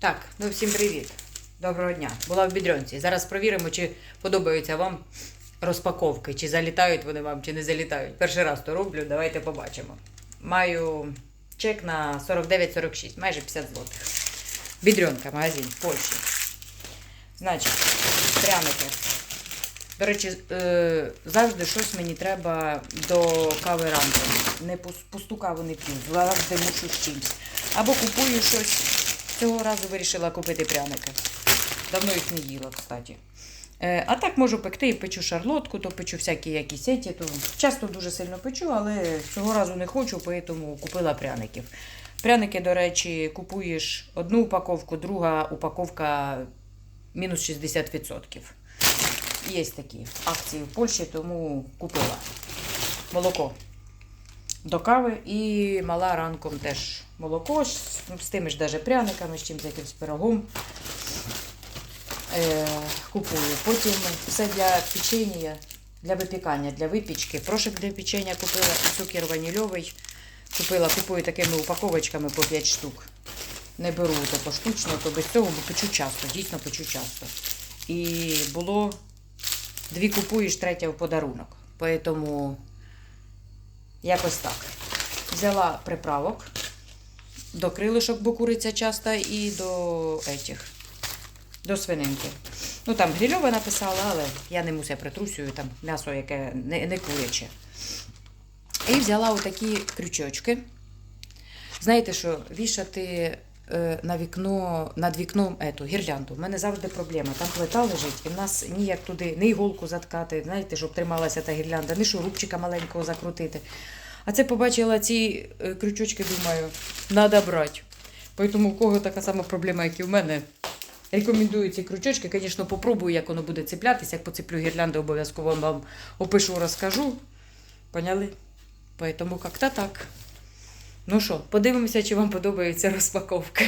Так, ну всім привіт. Доброго дня. Була в бідрянці. Зараз провіримо, чи подобаються вам розпаковки, чи залітають вони вам, чи не залітають. Перший раз то роблю, давайте побачимо. Маю чек на 49,46, майже 50 злотих. Бідрянка, магазин в Польщі. Значить, пряники. До речі, е, завжди щось мені треба до кави ранком. Не пусту каву не п'ю, завжди мушу з чимось. Або купую щось. Цього разу вирішила купити пряники. Давно їх не їла, кстати. Е, а так можу пекти і печу шарлотку, то печу всякі якісь сеті. То часто дуже сильно печу, але цього разу не хочу, тому купила пряників. Пряники, до речі, купуєш одну упаковку, друга упаковка мінус 60%. Є такі акції в Польщі, тому купила молоко до кави і мала ранком теж молоко з, з тими ж даже пряниками, з чимось якимось пирогом. Е, купую. Потім все для печення, для випікання, для випічки. Прошик для печення купила, цукер ванільовий. Купила, купую такими упаковочками по 5 штук. Не беру то поштучно, то без цього, бо печу часто, дійсно печу часто. І було дві купуєш, третя в подарунок. Поэтому якось так. Взяла приправок до крилишок, бо куриця часто, і до етіх, до свининки. Ну там грильова написала, але я не муся притрусюю, там м'ясо, яке не, не куряче. І взяла отакі крючочки. Знаєте що, вішати на вікно, над вікном ету, гірлянду. У мене завжди проблема. Там плита лежить, і в нас ніяк туди не іголку заткати, знаєте, щоб трималася та гірлянда, ні шурупчика маленького закрутити. А це побачила ці е, крючочки, думаю, треба брати. Тому у кого така сама проблема, як і в мене. Рекомендую ці крючочки. Звісно, попробую, як воно буде цеплятися. Як поцеплю гірлянду, обов'язково вам опишу, розкажу. Поняли? Поэтому как-то так. Ну що, подивимося, чи вам подобаються розпаковки.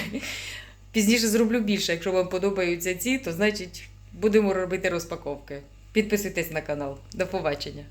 Пізніше зроблю більше. Якщо вам подобаються ці, то значить будемо робити розпаковки. Підписуйтесь на канал. До побачення.